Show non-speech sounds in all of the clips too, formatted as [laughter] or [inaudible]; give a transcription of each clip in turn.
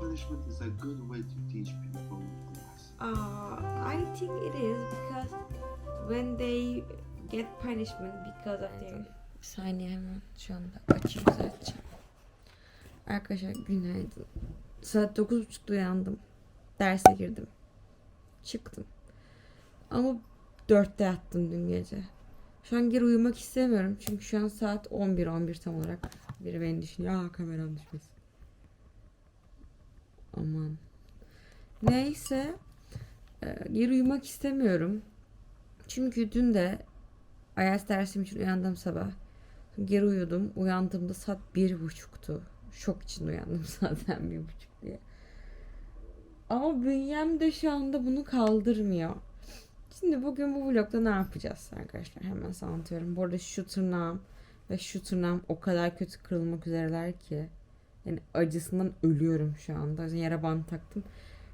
punishment is a good way to teach people uh, I think it is because when they get punishment because of their... Bir saniye hemen şu anda açayım zaten. Arkadaşlar günaydın. Saat 9.30'da uyandım. Derse girdim. Çıktım. Ama 4'te yattım dün gece. Şu an geri uyumak istemiyorum. Çünkü şu an saat 11-11 tam olarak. Biri beni düşünüyor. Aa kameram düşmesin. Aman. Neyse. Ee, geri uyumak istemiyorum. Çünkü dün de IELTS dersim için uyandım sabah. Geri uyudum. Uyandığımda saat bir buçuktu. Şok için uyandım [laughs] zaten bir buçuk diye. Ama bünyem de şu anda bunu kaldırmıyor. Şimdi bugün bu vlogda ne yapacağız arkadaşlar? Hemen anlatıyorum. Bu arada şu tırnağım ve şu tırnağım o kadar kötü kırılmak üzereler ki. Yani acısından ölüyorum şu anda. Yüzden yara bandı taktım.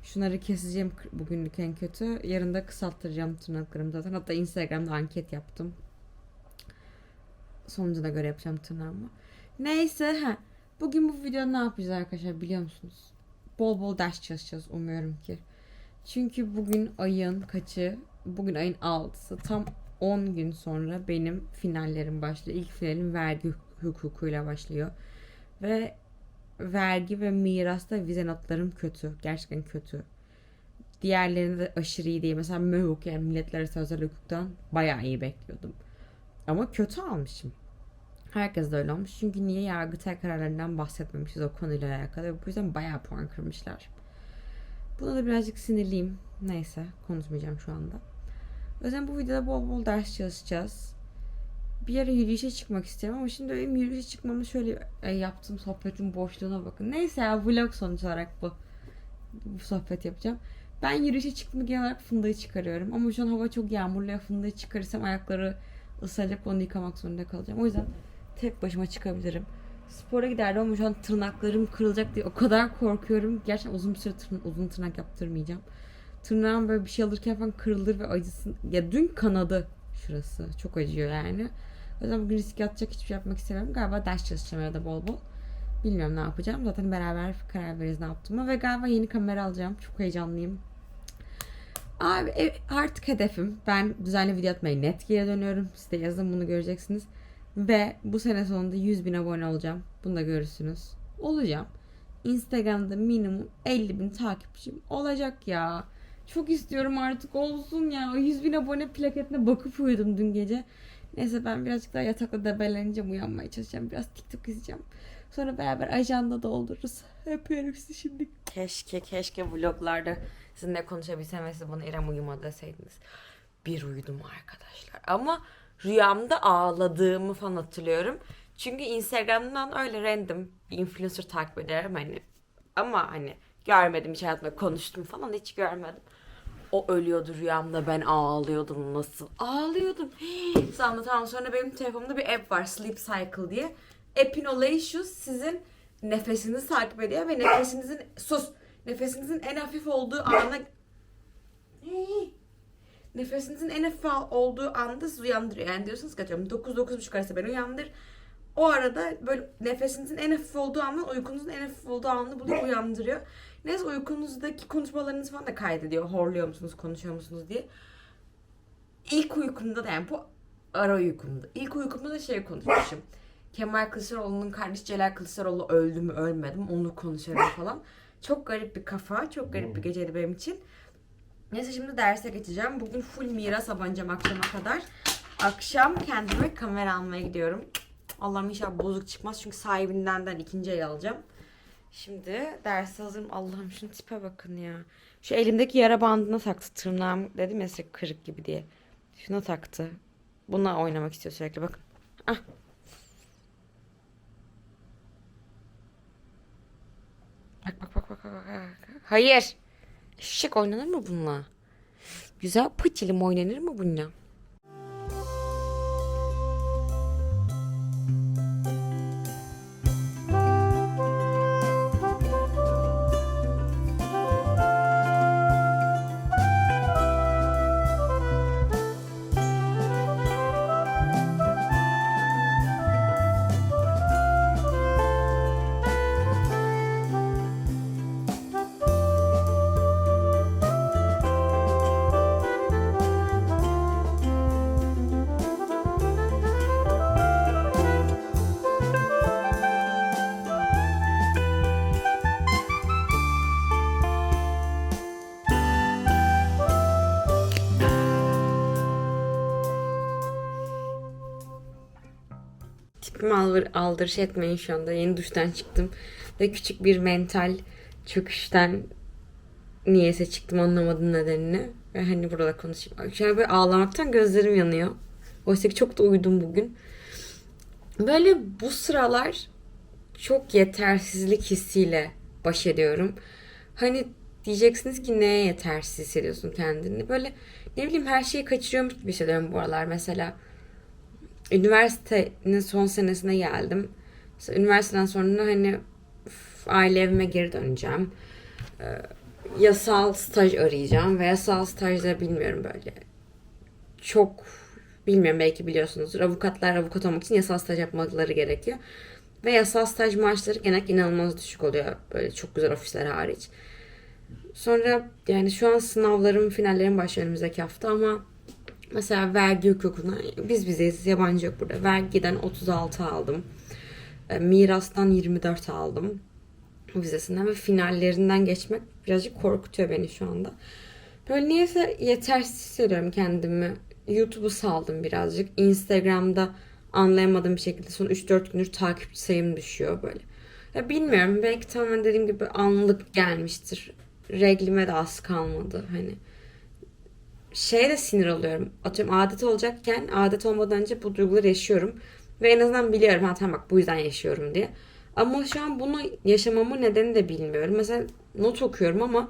Şunları keseceğim bugünlük en kötü. Yarın da kısalttıracağım tırnaklarımı zaten. Hatta Instagram'da anket yaptım. Sonucuna göre yapacağım tırnağımı. Neyse ha. Bugün bu videoda ne yapacağız arkadaşlar biliyor musunuz? Bol bol ders çalışacağız umuyorum ki. Çünkü bugün ayın kaçı? Bugün ayın 6'sı. Tam 10 gün sonra benim finallerim başlıyor. İlk finalim vergi hukukuyla başlıyor. Ve vergi ve mirasta vize notlarım kötü. Gerçekten kötü. Diğerlerinde de aşırı iyi değil. Mesela MÖHUK yani Milletler Arası Özel Hukuk'tan bayağı iyi bekliyordum. Ama kötü almışım. Herkes de öyle olmuş. Çünkü niye yargıtay kararlarından bahsetmemişiz o konuyla alakalı. Ve bu yüzden bayağı puan kırmışlar. Buna da birazcık sinirliyim. Neyse konuşmayacağım şu anda. O yüzden bu videoda bol bol ders çalışacağız. Bir yere yürüyüşe çıkmak istiyorum ama şimdi benim yürüyüşe çıkmamı şöyle e, yaptığım sohbetin boşluğuna bakın. Neyse ya vlog sonuç olarak bu. Bu sohbet yapacağım. Ben yürüyüşe çıktığımda genel olarak fındığı çıkarıyorum. Ama şu an hava çok yağmurlu ya fındığı çıkarırsam ayakları ıslanacak onu yıkamak zorunda kalacağım. O yüzden tek başıma çıkabilirim. Spora giderdim ama şu an tırnaklarım kırılacak diye o kadar korkuyorum. Gerçekten uzun bir süre tırn- uzun tırnak yaptırmayacağım. Tırnağım böyle bir şey alırken falan kırılır ve acısın. Ya dün kanadı şurası. Çok acıyor yani. O yüzden bugün riske atacak hiçbir şey yapmak istemiyorum. Galiba ders çalışacağım ya da bol bol. Bilmiyorum ne yapacağım. Zaten beraber karar veririz ne yaptığımı. Ve galiba yeni kamera alacağım. Çok heyecanlıyım. Abi e, artık hedefim. Ben düzenli video atmaya net geri dönüyorum. Siz de yazın bunu göreceksiniz. Ve bu sene sonunda 100 bin abone olacağım. Bunu da görürsünüz. Olacağım. Instagram'da minimum 50 bin takipçim olacak ya. Çok istiyorum artık olsun ya. O 100 bin abone plaketine bakıp uyudum dün gece. Neyse ben birazcık daha yatakta debeleneceğim. Uyanmaya çalışacağım. Biraz TikTok izleyeceğim. Sonra beraber ajanda doldururuz. Öpüyorum sizi şimdi. Keşke keşke vloglarda sizinle konuşabilsem ve siz bana İrem uyumadı deseydiniz. Bir uyudum arkadaşlar. Ama rüyamda ağladığımı falan hatırlıyorum. Çünkü Instagram'dan öyle random bir influencer takip ederim hani. Ama hani görmedim hiç hayatımda konuştum falan hiç görmedim. O ölüyordu rüyamda ben ağlıyordum nasıl ağlıyordum. [gasps] Size anlatamam sonra benim telefonumda bir app var Sleep Cycle diye. App'in şu sizin nefesinizi takip ediyor ve nefesinizin [coughs] sus nefesinizin en hafif olduğu ana [gasps] nefesinizin en hafif olduğu anda sizi uyandırıyor. Yani diyorsunuz ki atıyorum 9-9.30 arası beni uyandır. O arada böyle nefesinizin en hafif olduğu anda uykunuzun en hafif olduğu anını bulup uyandırıyor. Neyse uykunuzdaki konuşmalarınızı falan da kaydediyor. Horluyor musunuz, konuşuyor musunuz diye. İlk uykumda da yani bu ara uykumda. İlk uykumda da şey konuşmuşum. Kemal Kılıçdaroğlu'nun kardeşi Celal Kılıçdaroğlu öldü mü ölmedi mi onu konuşuyorum falan. Çok garip bir kafa, çok garip bir geceydi benim için. Neyse şimdi derse geçeceğim. Bugün full miras abanacağım akşama kadar. Akşam kendime kamera almaya gidiyorum. Allah'ım inşallah bozuk çıkmaz çünkü sahibinden de ikinci el alacağım. Şimdi derse hazırım. Allah'ım şunun tipe bakın ya. Şu elimdeki yara bandına taktı. Tırnağım dedim ya size kırık gibi diye. Şuna taktı. Buna oynamak istiyor sürekli bakın. Ah. Bak bak bak bak bak. bak. Hayır. Eşek oynanır mı bununla? Güzel pıçılım oynanır mı bununla? Tipimi aldır, aldırış etmeyin şu anda. Yeni duştan çıktım. Ve küçük bir mental çöküşten niyeyse çıktım anlamadım nedenini. Ve hani burada konuşayım. Şöyle böyle ağlamaktan gözlerim yanıyor. Oysa ki çok da uyudum bugün. Böyle bu sıralar çok yetersizlik hissiyle baş ediyorum. Hani diyeceksiniz ki neye yetersiz hissediyorsun kendini? Böyle ne bileyim her şeyi kaçırıyormuş gibi hissediyorum bu aralar. Mesela üniversitenin son senesine geldim. Mesela üniversiteden sonra hani aile evime geri döneceğim. Ee, yasal staj arayacağım ve yasal stajda bilmiyorum böyle çok bilmiyorum belki biliyorsunuzdur. Avukatlar avukat olmak için yasal staj yapmaları gerekiyor. Ve yasal staj maaşları genellikle inanılmaz düşük oluyor. Böyle çok güzel ofisler hariç. Sonra yani şu an sınavlarım, finallerim başlıyor önümüzdeki hafta ama mesela vergi hukukuna biz bizeyiz. Yabancı yok burada. Vergiden 36 aldım. E, Mirastan 24 aldım. Vizesinden ve finallerinden geçmek birazcık korkutuyor beni şu anda. Böyle niyeyse yetersiz hissediyorum kendimi. YouTube'u saldım birazcık. Instagram'da anlayamadığım bir şekilde son 3-4 gündür takipçi sayım düşüyor böyle. Ya bilmiyorum belki tamamen dediğim gibi anlık gelmiştir. Reglime de az kalmadı hani. Şeye de sinir oluyorum. Atıyorum adet olacakken adet olmadan önce bu duyguları yaşıyorum. Ve en azından biliyorum ha tamam bak bu yüzden yaşıyorum diye. Ama şu an bunu yaşamamın nedeni de bilmiyorum. Mesela not okuyorum ama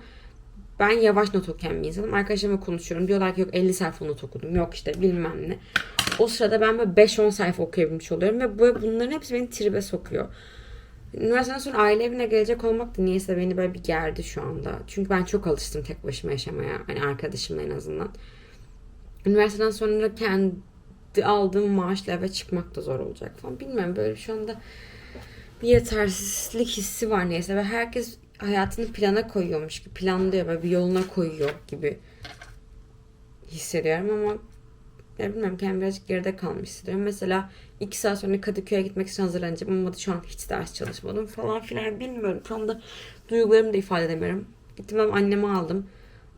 ben yavaş not okuyan bir insanım. Arkadaşlarımla konuşuyorum. Diyorlar ki yok 50 sayfa not okudum. Yok işte bilmem ne. O sırada ben böyle 5-10 sayfa okuyabilmiş oluyorum. Ve bunların hepsi beni tribe sokuyor. Üniversiteden sonra aile evine gelecek olmak da niyeyse beni böyle bir gerdi şu anda. Çünkü ben çok alıştım tek başıma yaşamaya. Hani arkadaşımla en azından. Üniversiteden sonra kendi aldığım maaşla eve çıkmak da zor olacak falan. Bilmiyorum böyle şu anda bir yetersizlik hissi var neyse ve herkes hayatını plana koyuyormuş gibi planlıyor ve bir yoluna koyuyor gibi hissediyorum ama ya bilmiyorum kendimi birazcık geride kalmış hissediyorum. Mesela iki saat sonra Kadıköy'e gitmek için hazırlanacağım ama şu an hiç ders çalışmadım falan filan bilmiyorum. Şu anda duygularımı da ifade edemiyorum. Gittim ben anneme aldım.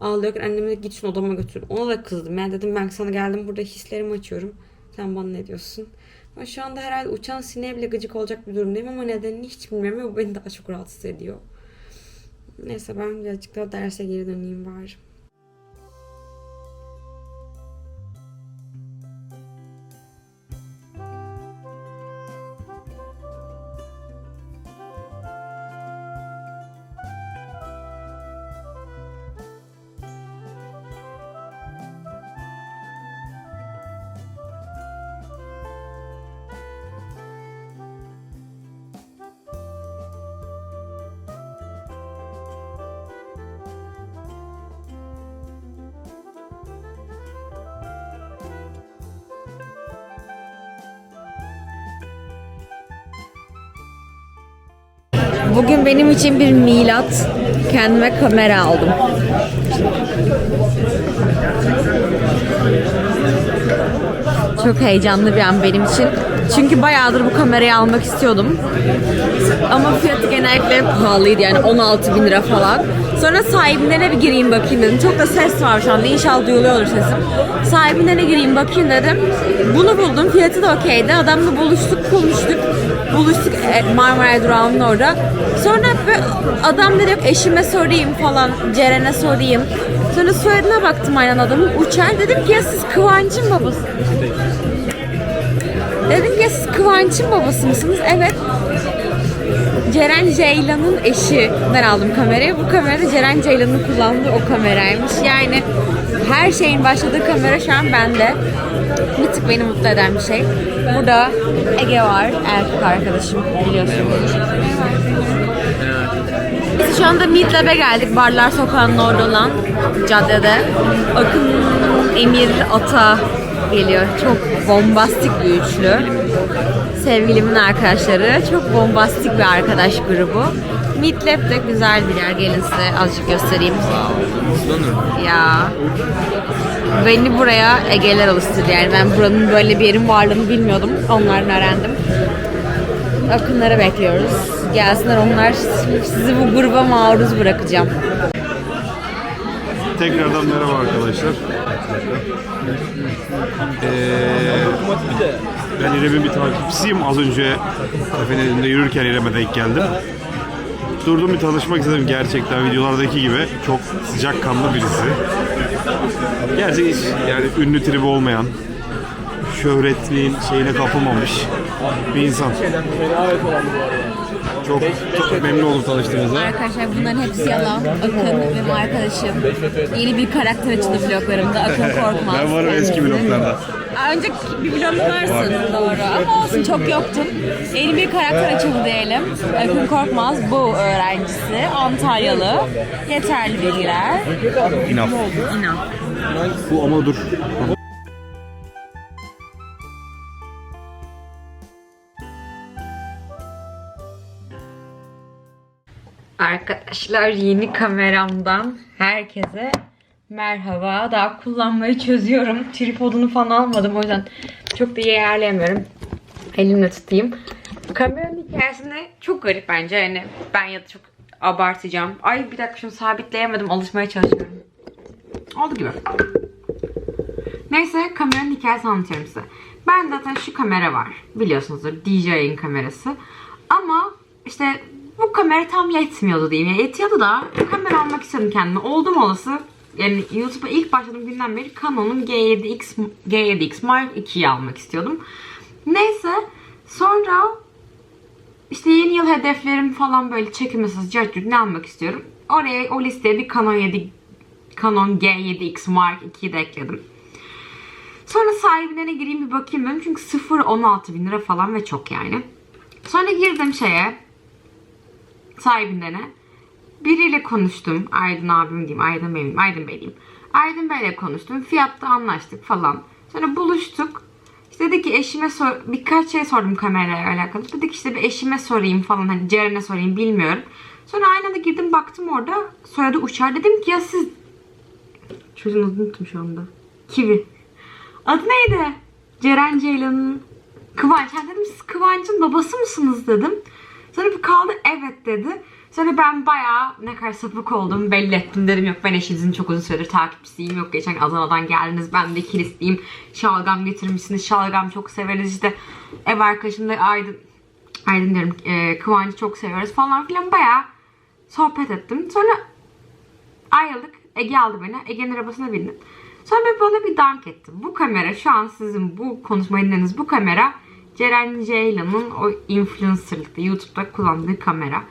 Ağlıyorken anneme de git şunu odama götür. Ona da kızdım. Yani dedim ben sana geldim burada hislerimi açıyorum. Sen bana ne diyorsun? Ben şu anda herhalde uçan sineğe bile gıcık olacak bir durumdayım ama nedenini hiç bilmiyorum ve bu beni daha çok rahatsız ediyor. Neyse ben birazcık daha derse geri döneyim bari. Bugün benim için bir milat. Kendime kamera aldım. Çok heyecanlı bir an benim için. Çünkü bayağıdır bu kamerayı almak istiyordum. Ama fiyatı genellikle pahalıydı yani 16 bin lira falan. Sonra sahibinden bir gireyim bakayım dedim. Çok da ses var şu anda inşallah duyuluyordur sesim. Sahibinden gireyim bakayım dedim. Bunu buldum fiyatı da okeydi. Adamla buluştuk konuştuk. Buluştuk e, Marmaray durağının orada. Sonra adam dedi eşime sorayım falan. Ceren'e sorayım. Sonra soyadına baktım aynen adamın. Uçan dedim ki ya siz Kıvanç'ın babası. Dedim ya siz Kıvanç'ın babası mısınız? Evet. Ceren Ceylan'ın eşinden aldım kamerayı. Bu kamera da Ceren Ceylan'ın kullandığı o kameraymış. Yani her şeyin başladığı kamera şu an bende. Bir tık beni mutlu eden bir şey. Burada Ege var, erkek arkadaşım biliyorsunuz. Biz şu anda Meat Lab'e geldik. Barlar Sokağı'nın orada olan caddede. Akın Emir Ata geliyor. Çok bombastik bir üçlü. Sevgilimin arkadaşları. Çok bombastik bir arkadaş grubu. Meat Lab de güzel bir yer. Gelin size azıcık göstereyim. Ya. Beni buraya Ege'ler alıştırdı yani. Ben buranın böyle bir yerin varlığını bilmiyordum. Onlardan öğrendim. Akınları bekliyoruz. Gelsinler onlar sizi bu gruba maruz bırakacağım. Tekrardan merhaba arkadaşlar. Ee, Ben İrem'in bir takipçisiyim. Az önce kafenin önünde yürürken İrem'e denk geldim. Durdum bir tanışmak istedim gerçekten videolardaki gibi. Çok sıcakkanlı birisi. Gerçi hiç yani ünlü tribi olmayan, şöhretliğin şeyine kapılmamış bir insan. Çok, çok memnun oldum tanıştığımıza. Arkadaşlar bunların hepsi yalan. Akın benim arkadaşım. Yeni bir karakter açıldı vloglarımda. Akın Korkmaz. [laughs] Ben varım eski bloklarda. Aa, Önce bir vlogda varsın doğru ama olsun çok yoktun. Yeni bir karakter açıldı diyelim. Akın Korkmaz bu öğrencisi. Antalyalı. Yeterli bilgiler. İnaf. İnan. Bu ama dur. Arkadaşlar yeni kameramdan herkese merhaba. Daha kullanmayı çözüyorum. Tripodunu falan almadım o yüzden çok da iyi ayarlayamıyorum. Elimle tutayım. Kameranın hikayesinde çok garip bence. Yani ben ya da çok abartacağım. Ay bir dakika şunu sabitleyemedim. Alışmaya çalışıyorum. Oldu gibi. Neyse kameranın hikayesini anlatıyorum size. Ben zaten şu kamera var. Biliyorsunuzdur DJ'in kamerası. Ama işte bu kamera tam yetmiyordu diyeyim. Yetiyordu da kamera almak istedim kendime. Oldum olası yani YouTube'a ilk başladığım günden beri Canon'un G7X G7X Mark II'yi almak istiyordum. Neyse sonra işte yeni yıl hedeflerim falan böyle çekim mesajı cart ne almak istiyorum. Oraya o listeye bir Canon 7 Canon G7X Mark II'yi de ekledim. Sonra sahibine gireyim bir bakayım dedim. Çünkü 0 16 bin lira falan ve çok yani. Sonra girdim şeye sahibinden Biriyle konuştum. Aydın abim diyeyim. Aydın Bey'im. Aydın Bey diyeyim. Aydın Bey'le konuştum. Fiyatta anlaştık falan. Sonra buluştuk. İşte dedi ki eşime sor birkaç şey sordum kamerayla alakalı. Dedik işte bir eşime sorayım falan hani Ceren'e sorayım bilmiyorum. Sonra aynı anda girdim baktım orada soyadı Uçar. Dedim ki ya siz çocuğun adını unuttum şu anda. Kivi. Adı neydi? Ceren Ceylan'ın Kıvanç. Ha dedim siz Kıvanç'ın babası mısınız dedim. Sonra bir kaldı evet dedi. Sonra ben bayağı ne kadar sapık olduğumu belli ettim. Dedim yok ben eşinizin çok uzun süredir takipçisiyim. Yok geçen Adana'dan geldiniz ben de kilisliyim. Şalgam getirmişsiniz. Şalgam çok severiz işte. Ev arkadaşım da Aydın. Aydın diyorum. E, Kıvanç'ı çok seviyoruz falan filan. Bayağı sohbet ettim. Sonra ayrıldık. Ege aldı beni. Ege'nin arabasına bindim. Sonra bir bana bir dank etti. Bu kamera şu an sizin bu konuşmayı dinlediğiniz bu kamera Ceren Ceylan'ın o influencerlıkta YouTube'da kullandığı kamera.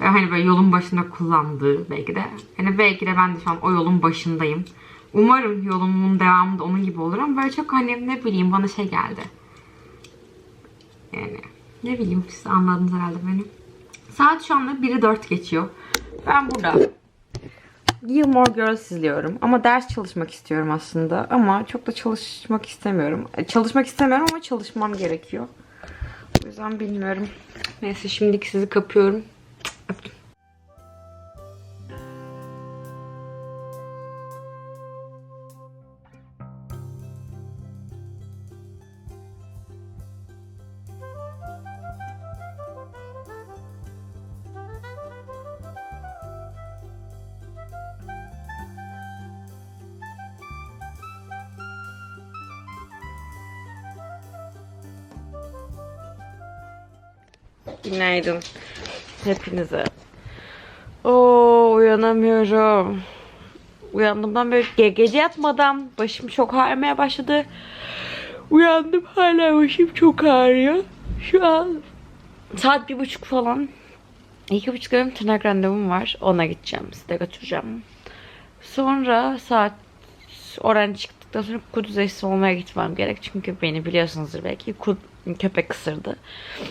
Ve hani böyle yolun başında kullandığı belki de. Hani belki de ben de şu an o yolun başındayım. Umarım yolumun devamı da onun gibi olur ama böyle çok hani ne bileyim bana şey geldi. Yani ne bileyim siz anladınız herhalde beni. Saat şu anda 1'i 4 geçiyor. Ben burada Gilmore Girls izliyorum. Ama ders çalışmak istiyorum aslında. Ama çok da çalışmak istemiyorum. E, Çalışmak istemiyorum ama çalışmam gerekiyor. O yüzden bilmiyorum. Neyse şimdilik sizi kapıyorum. Günaydın hepinize. Oo uyanamıyorum. Uyandığımdan böyle ge- gece yatmadan başım çok ağrımaya başladı. Uyandım hala başım çok ağrıyor. Şu an saat bir buçuk falan. İki buçuk benim tırnak randevum var. Ona gideceğim. Size götüreceğim. Sonra saat oran çıktıktan sonra kuduz aşısı olmaya gitmem gerek. Çünkü beni biliyorsunuzdur belki. Köpek ısırdı.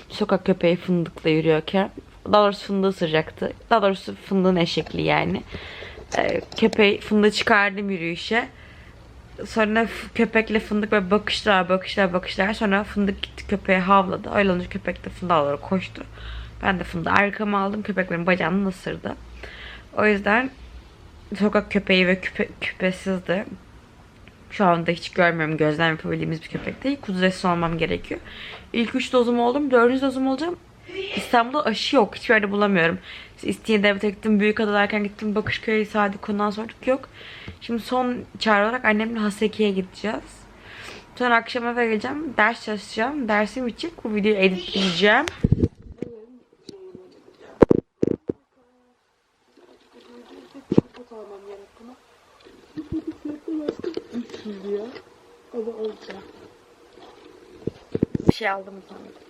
Sokak köpeği fındıkla yürüyorken. Daha doğrusu fındığı ısıracaktı. Daha doğrusu fındığın eşekliği yani. Ee, köpeği fındığı çıkardım yürüyüşe. Sonra köpekle fındık böyle bakışlar bakışlar bakışlar. Sonra fındık gitti köpeğe havladı. Öyle olunca köpek de fındığa doğru koştu. Ben de fındığı arkama aldım. Köpek benim bacağımdan ısırdı. O yüzden sokak köpeği ve küpe, küpesizdi. Şu anda hiç görmüyorum. Gözlem yapabildiğimiz bir köpek değil. Aşısı olmam gerekiyor. İlk üç dozum oldum. Dördüncü dozum olacağım. İstanbul'da aşı yok. Hiçbir yerde bulamıyorum. İstinye Devlet'e gittim. Büyükada'dayken gittim. Bakırköy, Sadi Konu'dan sorduk yok. Şimdi son çağrı olarak annemle Haseki'ye gideceğiz. Sonra akşam eve geleceğim. Ders çalışacağım. Dersim için bu videoyu editleyeceğim. Bir şey aldım sanırım.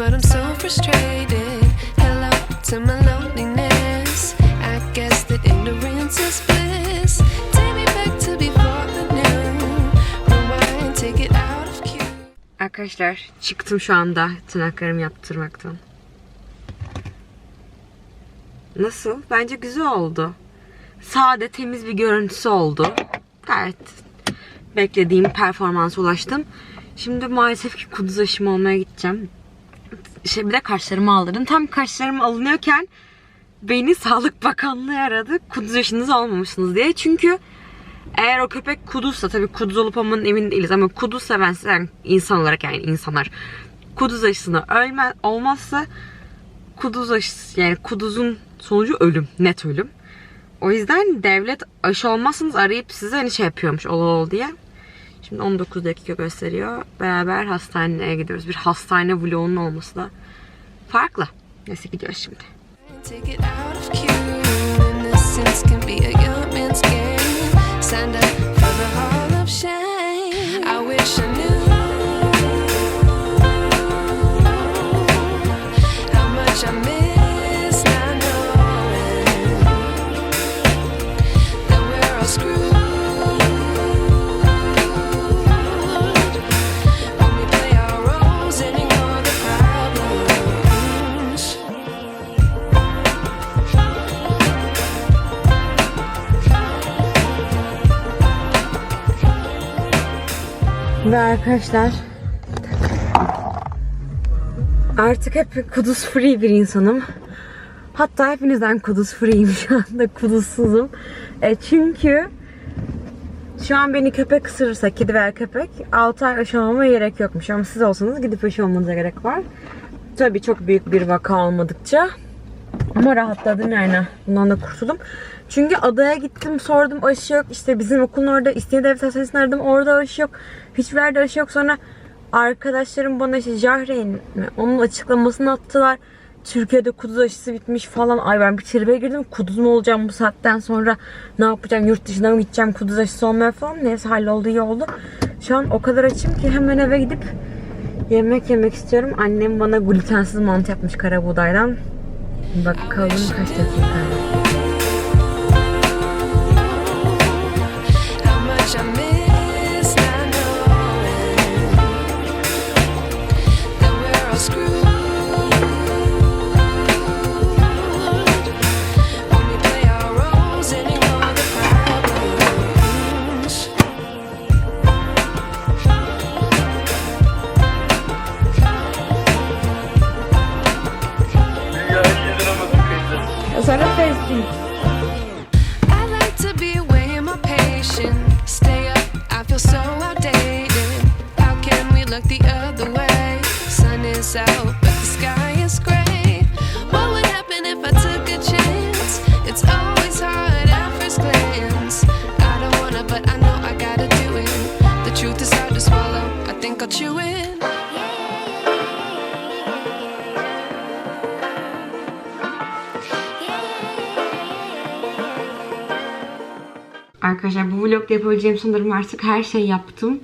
But I'm so frustrated. Hello to my Arkadaşlar çıktım şu anda tırnaklarımı yaptırmaktan. Nasıl? Bence güzel oldu. Sade temiz bir görüntüsü oldu. Gayet beklediğim performansa ulaştım. Şimdi maalesef ki kuduz aşımı olmaya gideceğim. Şey, bir de kaşlarımı aldırdım. Tam kaşlarım alınıyorken beni Sağlık Bakanlığı aradı. Kuduz aşınız olmamışsınız diye. Çünkü eğer o köpek kuduzsa tabii kuduz olup olmanın emin değiliz ama kuduzsa ben size yani insan olarak yani insanlar kuduz aşısına ölme olmazsa kuduz aşısı yani kuduzun sonucu ölüm net ölüm. O yüzden devlet aşı olmazsanız arayıp size hani şey yapıyormuş ol ol diye. Şimdi 19 dakika gösteriyor. Beraber hastaneye gidiyoruz. Bir hastane vlogunun olması da farklı. Neyse gidiyoruz şimdi. sender from the hall of shame. Ve arkadaşlar artık hep kuduz free bir insanım. Hatta hepinizden kuduz free'yim [laughs] şu anda kuduzsuzum. E çünkü şu an beni köpek ısırırsa kedi veya köpek 6 ay aşı olmama gerek yokmuş. Ama siz olsanız gidip aşı gerek var. Tabii çok büyük bir vaka olmadıkça. Ama rahatladım yani. Bundan da kurtuldum. Çünkü adaya gittim sordum aşı yok. İşte bizim okulun orada İstinye Devlet Hastanesi'ni aradım. Orada aşı yok. Hiçbir yerde aşı yok. Sonra arkadaşlarım bana işte Jahreyn mi? Onun açıklamasını attılar. Türkiye'de kuduz aşısı bitmiş falan. Ay ben bir tribe girdim. Kuduz mu olacağım bu saatten sonra? Ne yapacağım? Yurt dışına mı gideceğim? Kuduz aşısı olmaya falan. Neyse halloldu iyi oldu. Şu an o kadar açım ki hemen eve gidip yemek yemek istiyorum. Annem bana glutensiz mantı yapmış kara buğdaydan. Bakalım kaç dakika. Look the other way? Sun is out, but the sky is gray. What would happen if I took a chance? It's always hard at first glance. I don't wanna, but I know I gotta do it. The truth is hard to swallow. I think I'll chew it. Arkadaşlar bu vlogda yapabileceğim sanırım artık her şeyi yaptım.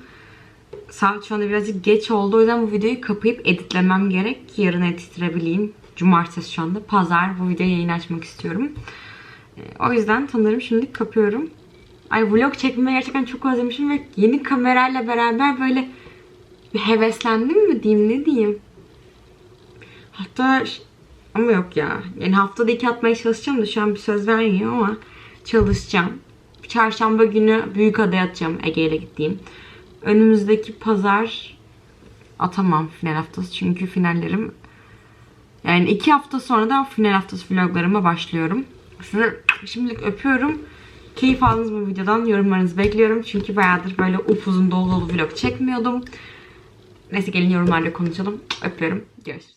Saat şu anda birazcık geç oldu. O yüzden bu videoyu kapayıp editlemem gerek ki yarın editleyebileyim. Cumartesi şu anda. Pazar bu videoyu yayın açmak istiyorum. Ee, O yüzden sanırım şimdi kapıyorum. Ay vlog çekmeyi gerçekten çok özlemişim ve yeni kamerayla beraber böyle heveslendim mi diyeyim ne diyeyim. Hatta ama yok ya. Yani haftada iki atmaya çalışacağım da şu an bir söz vermiyor ama çalışacağım. Çarşamba günü Büyükada'ya atacağım Ege ile gittiğim. Önümüzdeki pazar atamam final haftası çünkü finallerim yani iki hafta sonra da final haftası vloglarıma başlıyorum. Sizi şimdilik öpüyorum. Keyif aldınız mı videodan? Yorumlarınızı bekliyorum. Çünkü bayağıdır böyle upuzun dolu dolu vlog çekmiyordum. Neyse gelin yorumlarda konuşalım. Öpüyorum. Görüşürüz.